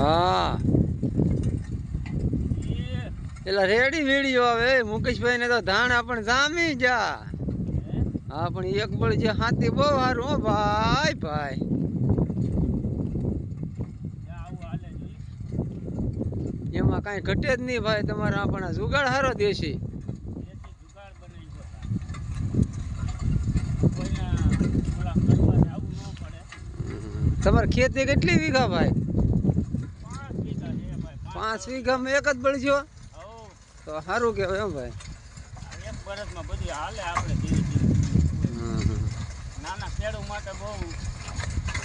હા. પેલા ready video આવે. મુકેશભાઈ ને તો ધાણ આપણે જામી જા. હા? પણ એક બળ જે હાથી બહુ સારું હો ભાઈ ભાઈ. એમાં કાંઈ ઘટે જ નહીં ભાઈ તમારા આપણા જુગાડ સારો દેશી. તમારે ખેતી કેટલી વીઘા ભાઈ? પાંચ વીઘામાં એક જ બળજો તો સારું કહેવાય એમ ભાઈ. હમ, હમ. નાના ખેડૂત માટે બહુ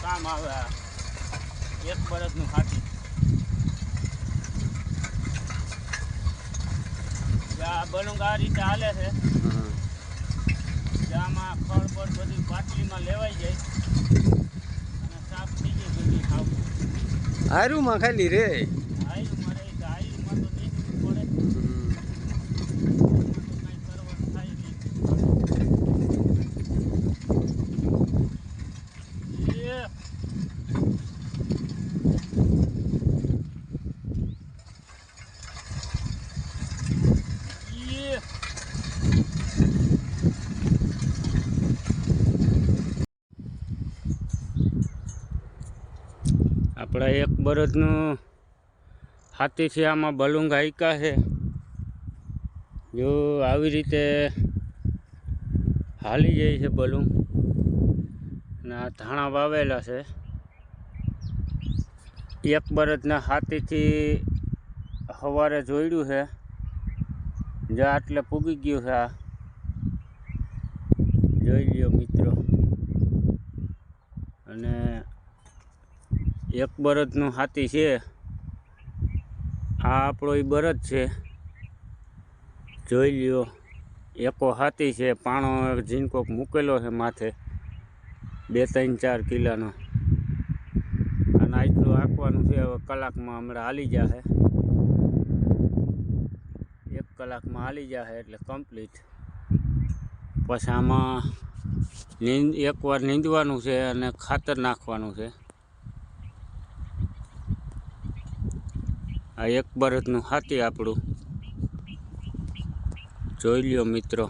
કામ આવે એક હાથી જ્યાં બલુંગ આ રીતે હાલે છે. જ્યાંમાં ફળ ફળ બધી પાટલીમાં લેવાઈ જાય. અને સાફ થઈ જાય બધી ખાવું. હારુંમાં ખાલી રે આયુમાં રહી તો આયુમાં તો નીકળવું પડે હમ. એમાં તો કાંઈ કરવાનું થાય નહીં એ એ આપણા એક બળદનું હાથીથી આમાં બલુંગ હાઈકા છે. જો આવી રીતે હાલી જાય છે બલુંગ અને આ ધાણા વાવેલા છે. એક બળદના હાથીથી સવારે જોડ્યું છે. જ્યાં આટલે પૂગી ગયું છે આ. જોઈ લ્યો મિત્રો અને એક બળદનું હાથી છે. આ આપણો એ બળદ છે. જોઈ લ્યો. એકો હાથી છે. પાણો ઝીણકોક મૂકેલો છે માથે. બે, ત્રણ, ચાર કિલોનો. અને આટલું આંકવાનું છે, હવે કલાકમાં હમણાં હાલી જશે એક કલાકમાં હાલી જશે એટલે કમ્પ્લીટ પછી આમાં નીંદ, એકવાર નીંદવાનું છે અને ખાતર નાખવાનું છે. આ એક બરદનું હાથી આપણું. જોઈ લ્યો મિત્રો.